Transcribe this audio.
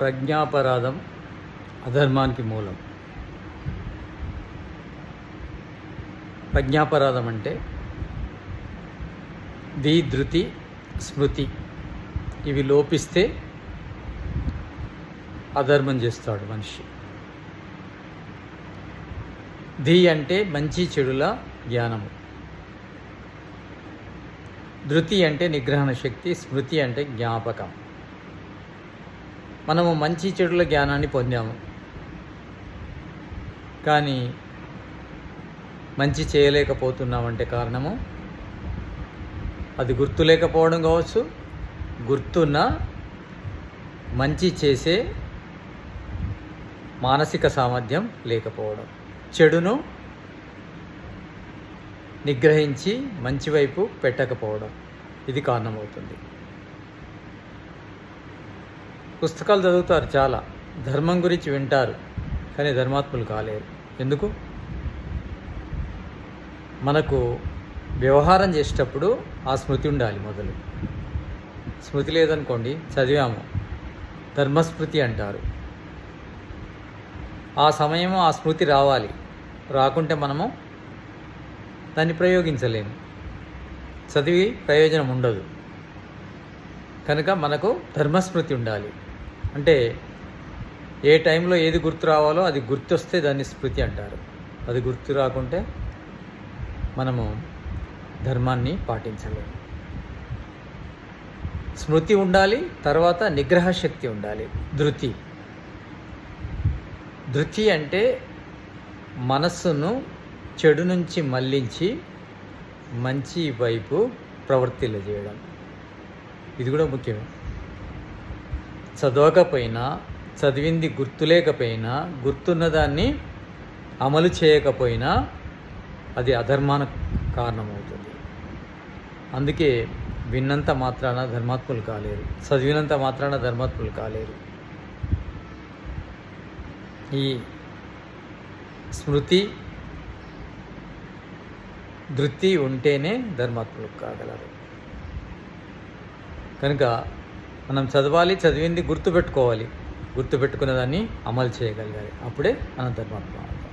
ప్రజ్ఞాపరాధం అధర్మానికి మూలం. ప్రజ్ఞాపరాధం అంటే ది ధృతి స్మృతి. ఇవి లోపిస్తే అధర్మం చేస్తాడు మనిషి. ధీ అంటే మంచి చెడుల జ్ఞానము. ధృతి అంటే నిగ్రహణ శక్తి స్మృతి అంటే జ్ఞాపకం. మనము మంచి చెడుల జ్ఞానాన్ని పొందాము. కానీ మంచి చేయలేకపోతున్నామంటే కారణము? అది గుర్తు లేకపోవడం కావచ్చు. గుర్తున్న మంచి చేసే మానసిక సామర్థ్యం లేకపోవడం. చెడును నిగ్రహించి మంచి వైపు పెట్టకపోవడం. ఇది కారణమవుతుంది. పుస్తకాలు చదువుతారు చాలా. ధర్మం గురించి వింటారు కానీ ధర్మాత్ములు కాలేరు. ఎందుకు? మనకు వ్యవహారం చేసేటప్పుడు ఆ స్మృతి ఉండాలి మొదలు. స్మృతి లేదనుకోండి చదివాము. ధర్మస్మృతి అంటారు. ఆ సమయము ఆ స్మృతి రావాలి. రాకుంటే మనము దాన్ని ప్రయోగించలేము. చదివి ప్రయోజనం ఉండదు. కనుక మనకు ధర్మస్మృతి ఉండాలి. అంటే ఏ టైంలో ఏది గుర్తు రావాలో అది గుర్తొస్తే దాన్ని స్మృతి అంటారు. అది గుర్తు రాకుంటే మనము ధర్మాన్ని పాటించలేము. స్మృతి ఉండాలి తర్వాత నిగ్రహ శక్తి ఉండాలి. ధృతి. ధృతి అంటే మనస్సును చెడు నుంచి మళ్ళించి మంచి వైపు ప్రవర్తిల్లజేయడం ఇది కూడా ముఖ్యమే చదవకపోయినా చదివింది గుర్తులేకపోయినా గుర్తున్న దాన్ని అమలు చేయకపోయినా అది అధర్మానికి కారణమవుతుంది. అందుకే విన్నంత మాత్రాన ధర్మాత్ములు కాలేరు. చదివినంత మాత్రాన ధర్మాత్ములు కాలేరు. ఈ స్మృతి ధృతి ఉంటేనే ధర్మాత్ములు కాగలరు. కనుక మనం చదవాలి చదివింది గుర్తుపెట్టుకోవాలి. గుర్తుపెట్టుకున్న దాన్ని అమలు చేయగలగాలి. అప్పుడే మనం ధర్మాత్మ